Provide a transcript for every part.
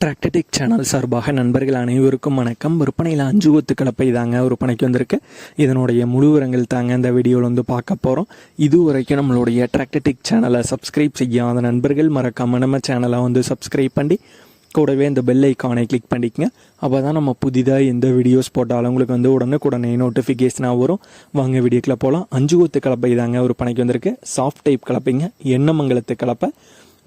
டிராக்டடிக் channel சார்பாக நண்பர்கள் அனைவருக்கும் வணக்கம். விற்பனையில் அஞ்சு ஒத்து கலப்பை தாங்க விற்பனைக்கு வந்திருக்கு. இதனுடைய முழு விவரங்கள் தாங்க இந்த வீடியோவில் வந்து பார்க்க போகிறோம் இது வரைக்கும் நம்மளுடைய டிராக்டடிக் சேனலை சப்ஸ்கிரைப் செய்யாத நண்பர்கள் மறக்காம நம்ம சேனலை வந்து சப்ஸ்கிரைப் பண்ணி கூடவே இந்த பெல் ஐக்கானை கிளிக் பண்ணிக்கங்க. அப்போ தான் நம்ம புதிதாக எந்த வீடியோஸ் போட்டாலும் உங்களுக்கு வந்து உடனுக்குடனே நோட்டிஃபிகேஷனாக வரும். வாங்க வீடியோக்கில் போகலாம் அஞ்சு ஒத்து கலப்பை தாங்க விற்பனைக்கு வந்திருக்கு. Soft type கலப்பைங்க. எண்ணமங்கலத்து கலப்பை.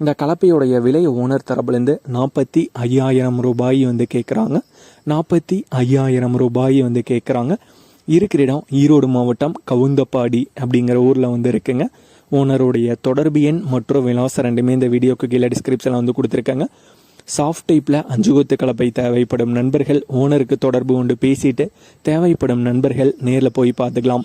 இந்த கலப்பையுடைய விலை ஓனர் தரப்புலேருந்து நாற்பத்தி ஐயாயிரம் ரூபாய் வந்து கேட்குறாங்க நாற்பத்தி ஐயாயிரம் ரூபாய் வந்து கேட்குறாங்க இருக்கிற இடம் ஈரோடு மாவட்டம் கவுந்தப்பாடி அப்படிங்கிற ஊரில் வந்து இருக்குங்க. ஓனருடைய தொடர்பு எண் மற்றும் விலாசம் ரெண்டுமே இந்த வீடியோக்கு கீழே டிஸ்கிரிப்ஷனில் வந்து கொடுத்துருக்காங்க. சாஃப்ட் டைப்பில் அஞ்சு கொத்து கலப்பை தேவைப்படும் நண்பர்கள் ஓனருக்கு தொடர்பு கொண்டு பேசிட்டு தேவைப்படும் நண்பர்கள் நேரில் போய் பார்த்துக்கலாம்.